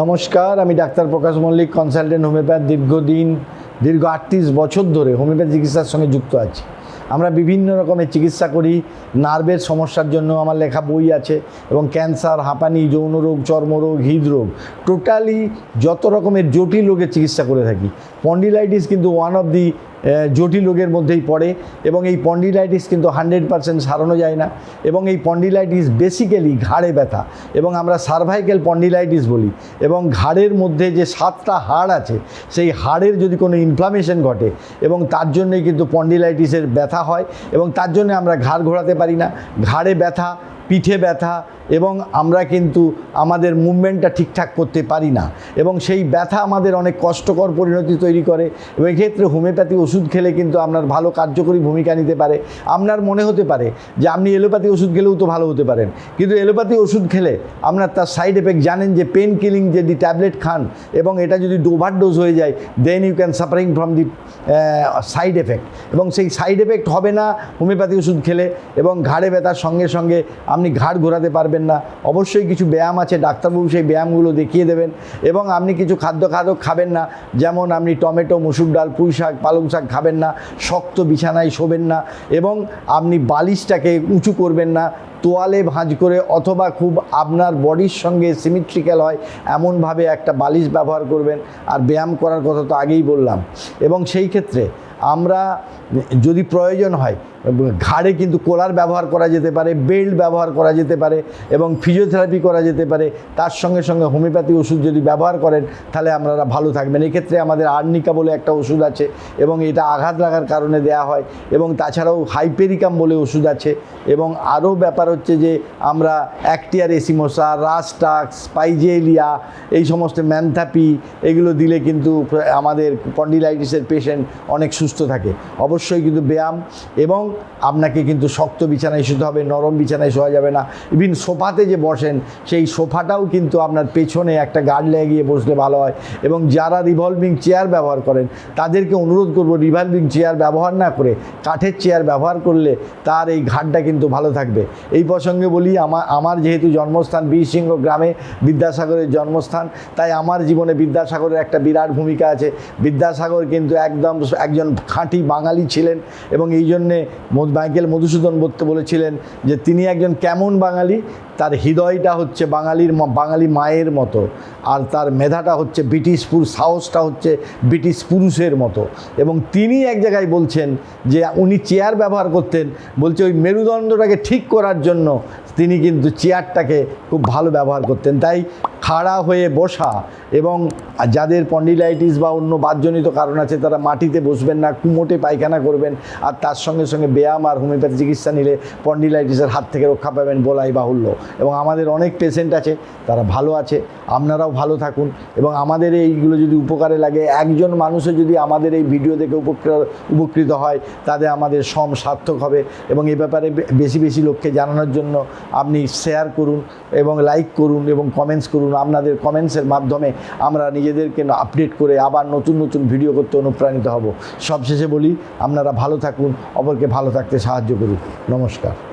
নমস্কার, আমি doctor Prakash Mallick consultant homeopath দীর্ঘদিন, দীর্ঘ আটত্রিশ বছর ধরে হোমিওপ্যাথ চিকিৎসার সঙ্গে যুক্ত আছি। আমরা বিভিন্ন রকমের চিকিৎসা করি, নার্ভের সমস্যার জন্য আমার লেখা বই আছে এবং ক্যান্সার, হাঁপানি, যৌন রোগ চর্মরোগ হৃদরোগ টোটালি যত রকমের জটিল রোগের চিকিৎসা করে থাকি। পন্ডিলাইটিস কিন্তু ওয়ান অফ দি জটিল রোগের মধ্যেই পড়ে এবং এই পন্ডিলাইটিস কিন্তু হান্ড্রেড পার্সেন্ট সারানো যায় না এবং এই পন্ডিলাইটিস বেসিক্যালি ঘাড়ে ব্যথা এবং আমরা সার্ভাইকেল পন্ডিলাইটিস বলি এবং ঘাড়ের মধ্যে যে সাতটা হাড় আছে সেই হাড়ের যদি কোনো ইনফ্লামেশন ঘটে এবং তার জন্যই কিন্তু পন্ডিলাইটিসের ব্যথা হয় এবং তার জন্য আমরা ঘাড় ঘোরাতে পারি না। ঘাড়ে ব্যথা পিঠে ব্যথা এবং আমরা কিন্তু আমাদের মুভমেন্টটা ঠিকঠাক করতে পারি না। এবং সেই ব্যথা আমাদের অনেক কষ্টকর পরিণতি তৈরি করে এবং এক্ষেত্রে হোমিওপ্যাথি ওষুধ খেলে কিন্তু আপনার ভালো কার্যকরী ভূমিকা নিতে পারে। আপনার মনে হতে পারে যে আপনি এলোপ্যাথি ওষুধ খেলেও তো ভালো হতে পারেন। কিন্তু এলোপ্যাথি ওষুধ খেলে আপনার তার সাইড এফেক্ট জানেন যে পেন কিলিং যদি ট্যাবলেট খান এবং এটা যদি ওভার ডোজ হয়ে যায় then you can suffering from the side effect এবং সেই সাইড এফেক্ট হবে না হোমিওপ্যাথি ওষুধ খেলে এবং ঘাড়ে ব্যথার সঙ্গে সঙ্গে আপনি ঘাড় ঘোরাতে পারবেন না। অবশ্যই কিছু ব্যায়াম আছে, ডাক্তারবাবু সেই ব্যায়ামগুলো দেখিয়ে দেবেন এবং আপনি কিছু খাদ্য খাদ্য খাবেন না। যেমন আপনি টমেটো, মুসুর ডাল, পুঁই শাক, পালং শাক খাবেন না, শক্ত বিছানায় শোবেন না এবং আপনি বালিশটাকে উঁচু করবেন না, তোয়ালে ভাঁজ করে অথবা খুব আপনার বডির সঙ্গে সিমিট্রিক্যাল হয়, এমনভাবে একটা বালিশ ব্যবহার করবেন। আর ব্যায়াম করার কথা তো আগেই বললাম। এবং সেই ক্ষেত্রে আমরা যদি প্রয়োজন হয়, ঘাড়ে কিন্তু কোলার ব্যবহার করা যেতে পারে, বেল্ট ব্যবহার করা যেতে পারে এবং ফিজিওথেরাপি করা যেতে পারে, তার সঙ্গে সঙ্গে হোমিওপ্যাথি ওষুধ যদি ব্যবহার করেন, তাহলে আপনারা ভালো থাকবেন। এক্ষেত্রে আমাদের আর্নিকা বলে একটা ওষুধ আছে এবং এটা আঘাত লাগার কারণে দেয়া হয় এবং তাছাড়াও হাইপেরিকাম বলে ওষুধ আছে এবং আরও ব্যাপার হচ্ছে যে আমরা অ্যাক্টিয়ার এসিমোসা রাস্টাক্স স্পাইজেলিয়া, এই সমস্ত ম্যানথাপি, এগুলো দিলে কিন্তু আমাদের পন্ডিলাইটিসের পেশেন্ট অনেক সুস্থ থাকে। অবশ্যই কিন্তু ব্যায়াম এবং আপনাকে কিন্তু শক্ত বিছানায় শুতে হবে, নরম বিছানায় শোয়া যাবে না। ইভিন সোফাতে যে বসেন, সেই সোফাটাও কিন্তু আপনার পেছনে একটা গার্ড লাগিয়ে বসলে ভালো হয় এবং যারা রিভলভিং চেয়ার ব্যবহার করেন, তাদেরকে অনুরোধ করব রিভলভিং চেয়ার ব্যবহার না করে, কাঠের চেয়ার ব্যবহার করলে তার এই ঘাটটা কিন্তু ভালো থাকবে। এই প্রসঙ্গে বলি আমার আমার যেহেতু জন্মস্থান বীরসিংহ গ্রামে, বিদ্যাসাগরের জন্মস্থান, তাই আমার জীবনে বিদ্যাসাগরের একটা বিরাট ভূমিকা আছে। বিদ্যাসাগর কিন্তু একদম একজন খাঁটি বাঙালি ছিলেন এবং এই জন্যে মাইকেল মধুসূদন দত্ত বলেছিলেন যে তিনি একজন কেমন বাঙালি, তার হৃদয়টা হচ্ছে বাঙালির বাঙালি মায়ের মতো। আর তার মেধাটা হচ্ছে ব্রিটিশ পুরুষ, সাহসটা হচ্ছে ব্রিটিশ পুরুষের মতো। এবং তিনি এক জায়গায় বলছেন যে উনি চেয়ার ব্যবহার করতেন, বলছে ওই মেরুদণ্ডটাকে ঠিক করার জন্য তিনি কিন্তু চেয়ারটাকে খুব ভালো ব্যবহার করতেন। তাই খাড়া হয়ে বসা এবং যাদের পন্ডিলাইটিস বা অন্য বাদজনিত কারণ আছে, তারা মাটিতে বসবেন না, কুমোটে পায়খানা করবেন আর তার সঙ্গে সঙ্গে ব্যায়াম আর হোমিওপ্যাথি চিকিৎসা নিলে পন্ডিলাইটিসের হাত থেকে রক্ষা পাবেন বলাই বাহুল্য। এবং আমাদের অনেক পেশেন্ট আছে, তারা ভালো আছে, আপনারাও ভালো থাকুন। এবং আমাদের এইগুলো যদি উপকারে লাগে, একজন মানুষও যদি আমাদের এই ভিডিও দেখে উপকৃত উপকৃত হয় তাদের আমাদের সম সার্থক হবে। এবং এ ব্যাপারে বেশি বেশি লোককে জানানোর জন্য আপনি শেয়ার করুন এবং লাইক করুন এবং কমেন্টস করুন। আপনাদের কমেন্টসের মাধ্যমে আমরা নিজেদেরকে আপডেট করে আবার নতুন নতুন ভিডিও করতে অনুপ্রাণিত হব। সবশেষে বলি, আপনারা ভালো থাকুন, অপরকে ভালো থাকতে সাহায্য করুন। নমস্কার।